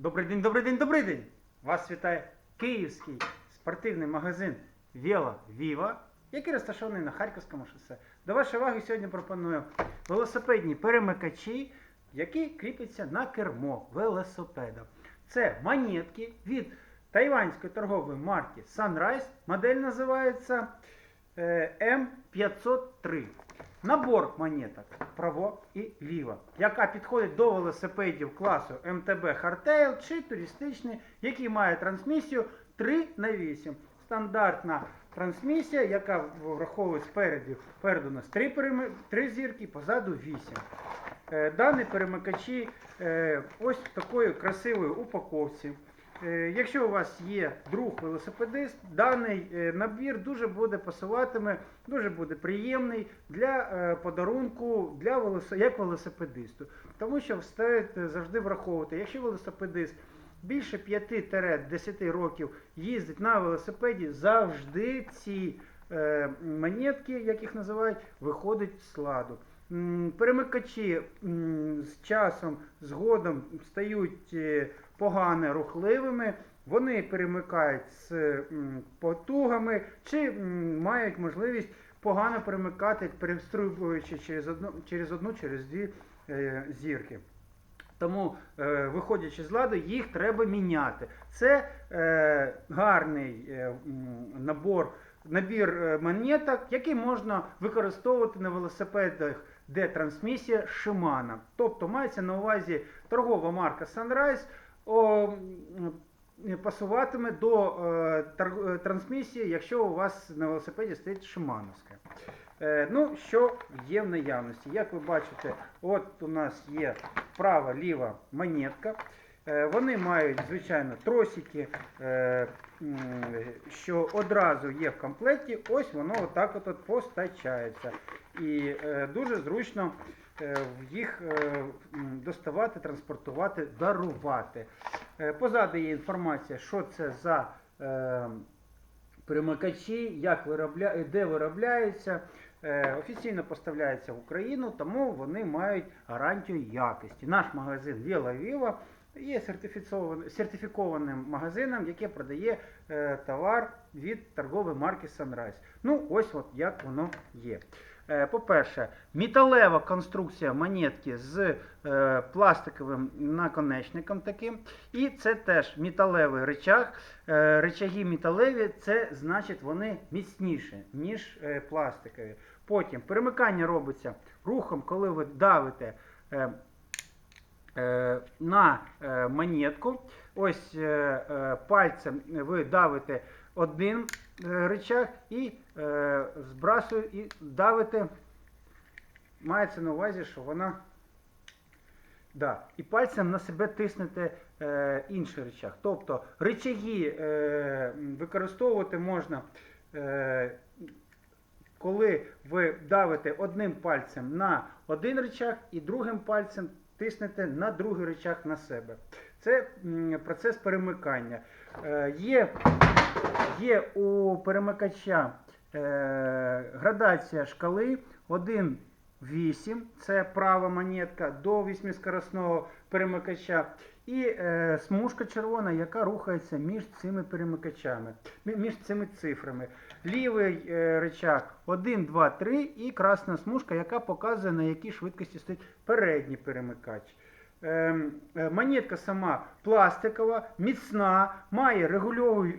Добрий день, добрий день, добрий день! Вас вітає київський спортивний магазин Віла Віва, який розташований на Харківському шосе. До вашої уваги сьогодні пропоную велосипедні перемикачі, які кріпляться на кермо велосипеда. Це монетки від тайванської торгової марки Sunrise. Модель називається е, М503. Набор монеток право і ліво, яка підходить до велосипедів класу МТБ Hardtail чи туристичні, які мають трансмісію 3 на 8 Стандартна трансмісія, яка враховує спереду, спереду у нас 3, переми- 3 зірки, позаду 8. Е, Дані перемикачі е, ось в такої красивої упаковці. Е, Якщо у вас є друг велосипедист, даний е, набір дуже буде пасуватиме, дуже буде приємний для е, подарунку для велосипедиста, як велосипедисту. Тому що стоїть завжди враховувати, якщо велосипедист більше 5-10 років їздить на велосипеді, завжди ці монетки, як їх називають, виходять з ладу. Перемикачі з часом, згодом стають е, погано рухливими, вони перемикають з потугами чи мають можливість погано перемикати, перестрибуючи через одну, через одну, через дві е, зірки. Тому, е, виходячи з ладу, їх треба міняти. Це гарний набор, набір монеток, який можна використовувати на велосипедах, де трансмісія Shimano. Тобто мається на увазі торгова марка Sunrise. О, Пасуватиме до е, е, трансмісії, якщо у вас на велосипеді стоїть шимановська. Е, ну, що є в наявності? Як ви бачите, от у нас є права ліва монетка. Е, вони мають, звичайно, тросики, е, що одразу є в комплекті. Ось воно отак от, от постачається. І е, дуже зручно е, їх е, доставати, транспортувати, дарувати. Позаду є інформація, що це за перемикачі, як виробля... де виробляються. Офіційно поставляються в Україну, тому вони мають гарантію якості. Наш магазин Віла Віва є сертифікованим магазином, який продає товар від торгової марки Sunrise. Ну, ось от як воно є. Е, По-перше, металева конструкція монетки з е, пластиковим наконечником таким. І це теж металевий речаг. Е, речаги металеві, це значить вони міцніші, ніж пластикові. Потім перемикання робиться рухом, коли ви давите. Е, На е, монетку, ось е, пальцем ви давите один речаг і е, збрасує і давите. Мається на увазі, що вона. Да. І пальцем на себе тиснете е, інший речаг. Тобто речаги е, використовувати можна, е, коли ви давите одним пальцем на один речаг і другим пальцем тиснете на другий речах на себе. Це процес перемикання. Е, є, є у перемикача е, градація шкали 1 8, це права монетка до 8-скоросного перемикача. І е, смужка червона, яка рухається між цими перемикачами, між цими цифрами. Лівий е, речаг 1, 2, 3 і красна смужка, яка показує, на якій швидкості стоїть передній перемикач. Ем, е, Монетка сама пластикова, міцна, має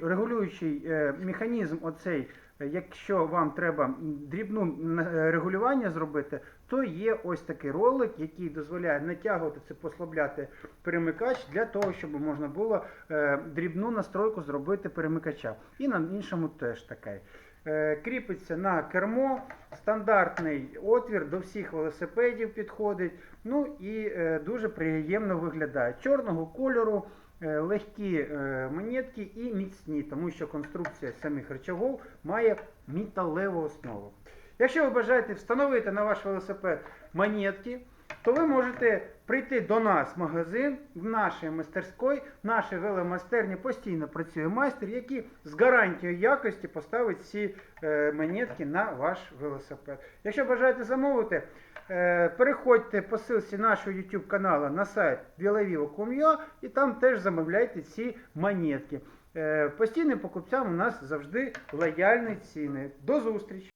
регулюючий е, механізм. Оцей, е, якщо вам треба дрібну е, регулювання зробити, то є ось такий ролик, який дозволяє натягувати це, послабляти перемикач для того, щоб можна було е, дрібну настройку зробити перемикача. І на іншому теж таке. Е, Кріпиться на кермо, стандартний отвір до всіх велосипедів підходить. Ну і е, дуже приємно виглядає. Чорного кольору, е, легкі монетки і міцні, тому що конструкція самих речагів має металеву основу. Якщо ви бажаєте встановити на ваш велосипед монетки, то ви можете прийти до нас в магазин, в нашій мастерській, в нашій веломайстерні постійно працює майстер, який з гарантією якості поставить всі е, монетки на ваш велосипед. Якщо бажаєте замовити, е, переходьте по ссылці нашого YouTube каналу на сайт vilavivo.com.ua і там теж замовляйте ці монетки. Е, Постійним покупцям у нас завжди лояльні ціни. До зустрічі!